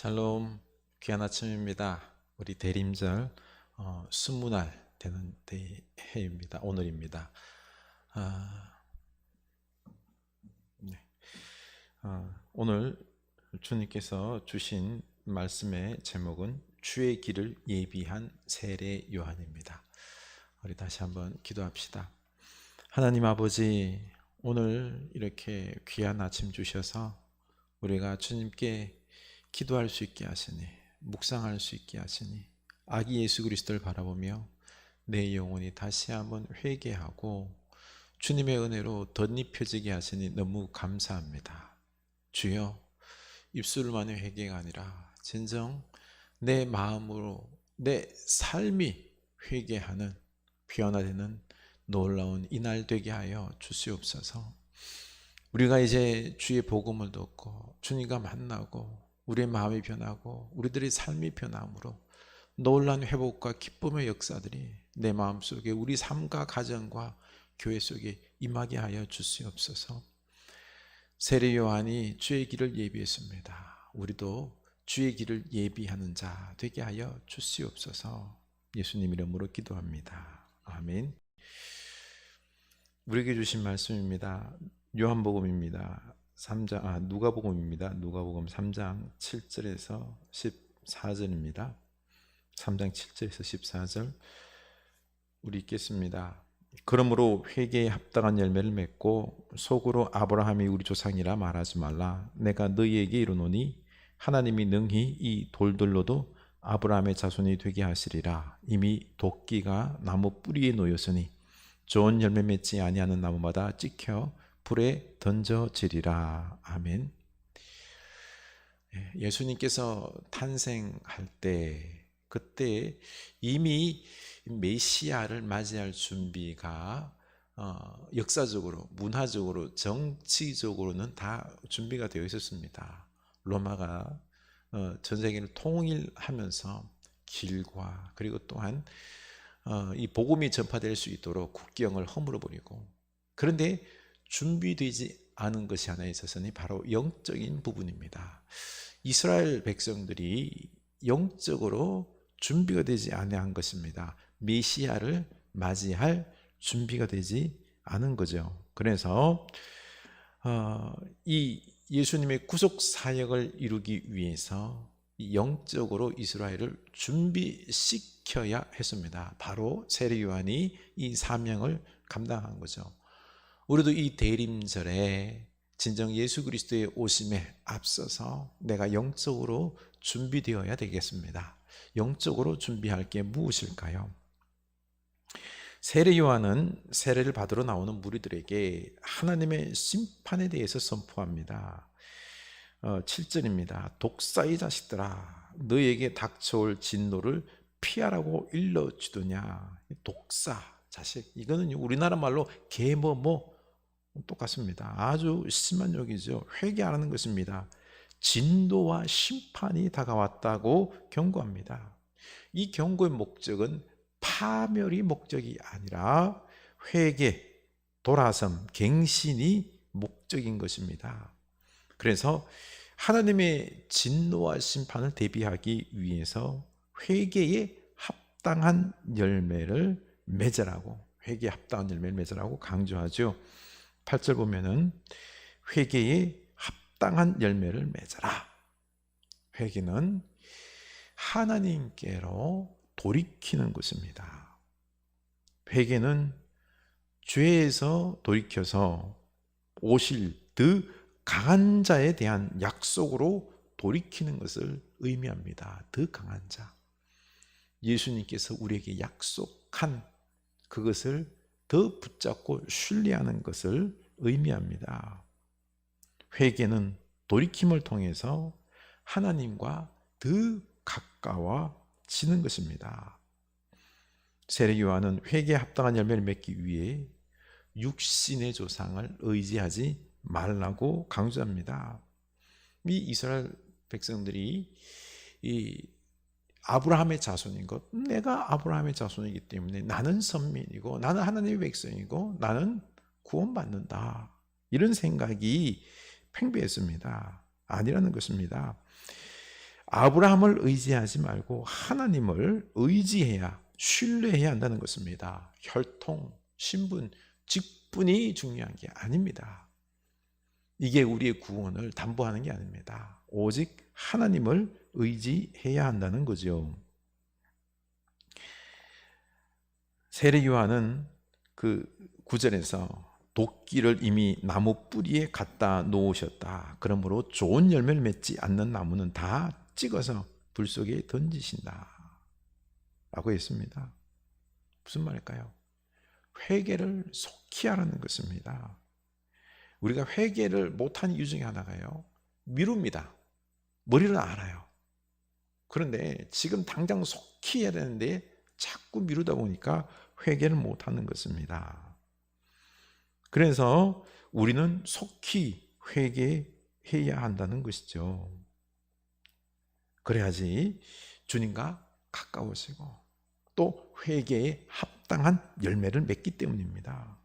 샬롬 귀한 아침입니다. 우리 대림절 어, 20날 되는 대- 해입니다. 오늘입니다. 아, 네. 아, 오늘 주님께서 주신 말씀의 제목은 주의 길을 예비한 세례 요한입니다. 우리 다시 한번 기도합시다. 하나님 아버지 오늘 이렇게 귀한 아침 주셔서 우리가 주님께 기도할 수 있게 하시니 묵상할 수 있게 하시니 아기 예수 그리스도를 바라보며 내 영혼이 다시 한번 회개하고 주님의 은혜로 덧입혀지게 하시니 너무 감사합니다. 주여 입술만의 회개가 아니라 진정 내 마음으로 내 삶이 회개하는 변화되는 놀라운 이날 되게 하여 주시옵소서. 우리가 이제 주의 복음을 듣고 주님과 만나고 우리의 마음이 변하고 우리들의 삶이 변함으로 놀란 회복과 기쁨의 역사들이 내 마음 속에 우리 삶과 가정과 교회 속에 임하게 하여 주시옵소서. 세례 요한이 주의 길을 예비했습니다. 우리도 주의 길을 예비하는 자 되게 하여 주시옵소서. 예수님 이름으로 기도합니다. 아멘. 우리에게 주신 말씀입니다. 요한복음입니다. 3장 아 누가복음입니다. 누가복음 3장 7절에서 14절입니다. 3장 7절에서 14절 우리 읽겠습니다. 그러므로 회개에 합당한 열매를 맺고 속으로 아브라함이 우리 조상이라 말하지 말라. 내가 너희에게 이르노니 하나님이 능히 이 돌들로도 아브라함의 자손이 되게 하시리라. 이미 도끼가 나무 뿌리에 놓였으니 좋은 열매 맺지 아니하는 나무마다 찍혀 불에 던져지리라. 아멘. 예, 예수님께서 탄생할 때 그때 이미 메시아를 맞이할 준비가 어, 역사적으로, 문화적으로, 정치적으로는 다 준비가 되어 있었습니다. 로마가 어, 전 세계를 통일하면서 길과 그리고 또한 어, 이 복음이 전파될 수 있도록 국경을 허물어 버리고 그런데 준비되지 않은 것이 하나 있어서는 바로 영적인 부분입니다. 이스라엘 백성들이 영적으로 준비가 되지 아니한 것입니다. 메시아를 맞이할 준비가 되지 않은 거죠. 그래서 어, 이 예수님의 구속 사역을 이루기 위해서 영적으로 이스라엘을 준비시켜야 했습니다. 바로 세례 요한이 이 사명을 감당한 거죠. 우리도 이 대림절에 진정 예수 그리스도의 오심에 앞서서 내가 영적으로 준비되어야 되겠습니다. 영적으로 준비할 게 무엇일까요? 세례 요한은 세례를 받으러 나오는 무리들에게 하나님의 심판에 대해서 선포합니다. 어, 7절입니다. 독사의 자식들아 너에게 닥쳐올 진노를 피하라고 일러주더냐 독사 자식 이거는 우리나라 말로 개뭐뭐 똑같습니다. 아주 심한 욕이죠. 회개하는 것입니다. 진노와 심판이 다가왔다고 경고합니다. 이 경고의 목적은 파멸이 목적이 아니라 회개, 돌아섬, 갱신이 목적인 것입니다. 그래서 하나님의 진노와 심판을 대비하기 위해서 회개에 합당한 열매를 맺으라고 회개에 합당한 열매를 맺으라고 강조하죠. 8절 보면은 회개에 합당한 열매를 맺어라. 회개는 하나님께로 돌이키는 것입니다. 회개는 죄에서 돌이켜서 오실 그 강한 자에 대한 약속으로 돌이키는 것을 의미합니다. 더 강한 자. 예수님께서 우리에게 약속한 그것을 더 붙잡고 신뢰하는 것을 의미합니다. 회개는 돌이킴을 통해서 하나님과 더 가까워지는 것입니다. 세례 요한은 회개에 합당한 열매를 맺기 위해 육신의 조상을 의지하지 말라고 강조합니다. 이 이스라엘 백성들이 이 아브라함의 자손인 것, 내가 아브라함의 자손이기 때문에 나는 선민이고 나는 하나님의 백성이고 나는 구원받는다. 이런 생각이 팽배했습니다. 아니라는 것입니다. 아브라함을 의지하지 말고 하나님을 의지해야 신뢰해야 한다는 것입니다. 혈통, 신분, 직분이 중요한 게 아닙니다. 이게 우리의 구원을 담보하는 게 아닙니다. 오직 하나님을 의지해야 한다는 거죠. 세례 요한은 그 구절에서 도끼를 이미 나무 뿌리에 갖다 놓으셨다. 그러므로 좋은 열매를 맺지 않는 나무는 다 찍어서 불 속에 던지신다. 라고 했습니다. 무슨 말일까요? 회개를 속히 하라는 것입니다. 우리가 회개를 못한 이유 중에 하나가요. 미룹니다. 머리는 알아요. 그런데 지금 당장 속히 해야 되는데 자꾸 미루다 보니까 회개를 못하는 것입니다. 그래서 우리는 속히 회개해야 한다는 것이죠. 그래야지 주님과 가까워지고 또 회개에 합당한 열매를 맺기 때문입니다.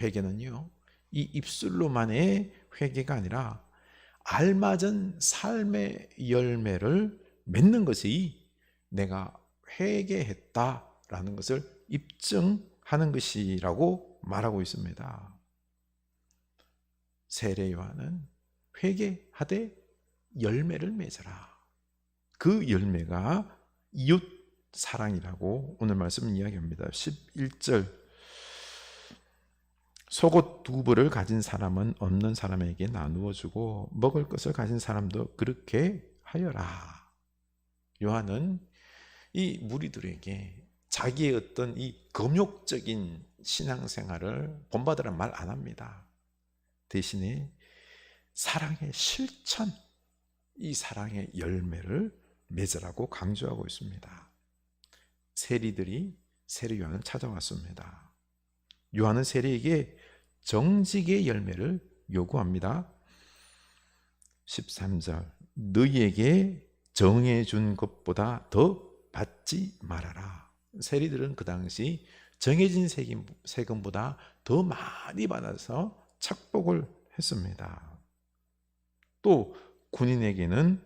회개는요, 이 입술로만의 회개가 아니라 알맞은 삶의 열매를 맺는 것이 내가 회개했다라는 것을 입증하는 것이라고 말하고 있습니다. 세례 요한은 회개하되 열매를 맺어라. 그 열매가 이웃 사랑이라고 오늘 말씀 이야기합니다. 11절 속옷 두 벌을 가진 사람은 없는 사람에게 나누어 주고 먹을 것을 가진 사람도 그렇게 하여라. 요한은 이 무리들에게 자기의 어떤 이 금욕적인 신앙생활을 본받으란 말안 합니다. 대신에 사랑의 실천, 이 사랑의 열매를 맺으라고 강조하고 있습니다. 세리들이 세례 요한을 찾아왔습니다. 요한은 세리에게 정직의 열매를 요구합니다. 13절 너희에게 정해준 것보다 더 받지 말아라. 세리들은 그 당시 정해진 세금, 세금보다 더 많이 받아서 착복을 했습니다. 또 군인에게는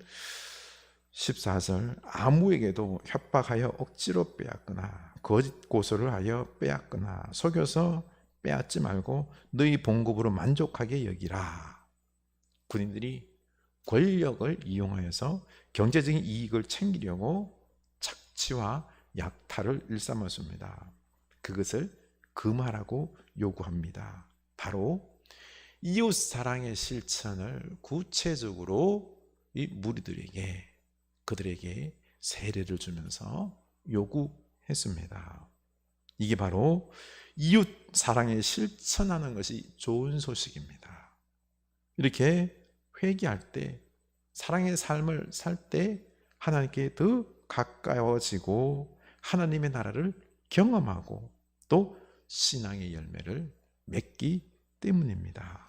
14절 아무에게도 협박하여 억지로 빼앗거나 거짓 고소를 하여 빼앗거나 속여서 빼앗지 말고 너희 봉급으로 만족하게 여기라. 군인들이 권력을 이용하여서 경제적인 이익을 챙기려고 착취와 약탈을 일삼았습니다. 그것을 금하라고 요구합니다. 바로 이웃 사랑의 실천을 구체적으로 이 무리들에게 그들에게 세례를 주면서 요구했습니다. 이게 바로 이웃 사랑에 실천하는 것이 좋은 소식입니다. 이렇게 회개할 때, 사랑의 삶을 살 때 하나님께 더 가까워지고 하나님의 나라를 경험하고 또 신앙의 열매를 맺기 때문입니다.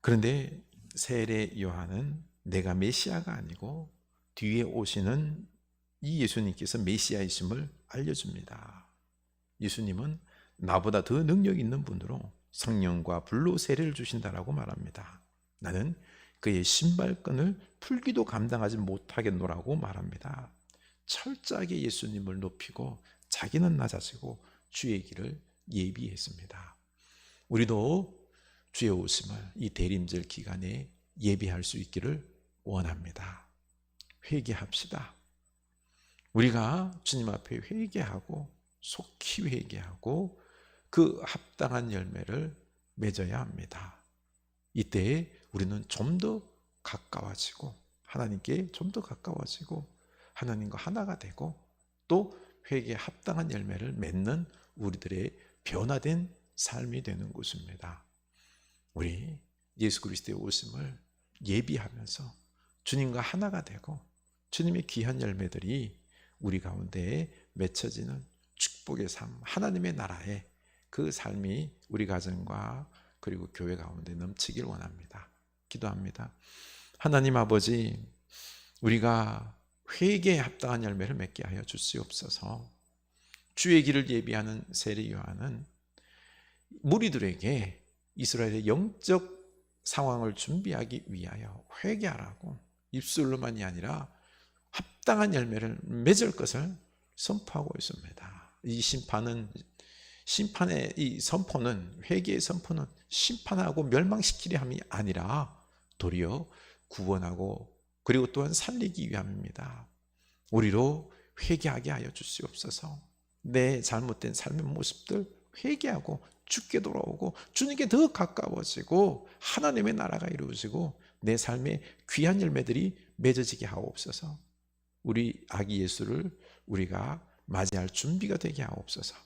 그런데 세례 요한은 내가 메시아가 아니고 뒤에 오시는 이 예수님께서 메시아이심을 알려줍니다. 예수님은 나보다 더 능력 있는 분으로 성령과 불로 세례를 주신다라고 말합니다. 나는 그의 신발끈을 풀기도 감당하지 못하겠노라고 말합니다. 철저하게 예수님을 높이고 자기는 낮아지고 주의 길을 예비했습니다. 우리도 주의 오심을 이 대림절 기간에 예비할 수 있기를 원합니다. 회개합시다. 우리가 주님 앞에 회개하고 속히 회개하고 그 합당한 열매를 맺어야 합니다. 이때 우리는 좀 더 가까워지고 하나님께 좀 더 가까워지고 하나님과 하나가 되고 또 회개에 합당한 열매를 맺는 우리들의 변화된 삶이 되는 것입니다. 우리 예수 그리스도의 오심을 예비하면서 주님과 하나가 되고 주님의 귀한 열매들이 우리 가운데에 맺혀지는 축복의 삶, 하나님의 나라의 그 삶이 우리 가정과 그리고 교회 가운데 넘치길 원합니다. 기도합니다. 하나님 아버지, 우리가 회개에 합당한 열매를 맺게 하여 주시옵소서. 주의 길을 예비하는 세례 요한은 무리들에게 이스라엘의 영적 상황을 준비하기 위하여 회개하라고 입술로만이 아니라 합당한 열매를 맺을 것을 선포하고 있습니다. 이 심판은 심판의 이 선포는 회개의 선포는 심판하고 멸망시키려 함이 아니라 도리어 구원하고 그리고 또한 살리기 위함입니다. 우리로 회개하게 하여 주시옵소서. 내 잘못된 삶의 모습들 회개하고 주께 돌아오고 주님께 더 가까워지고 하나님의 나라가 이루어지고 내 삶의 귀한 열매들이 맺어지게 하옵소서. 우리 아기 예수를 우리가 맞이할 준비가 되게 하옵소서.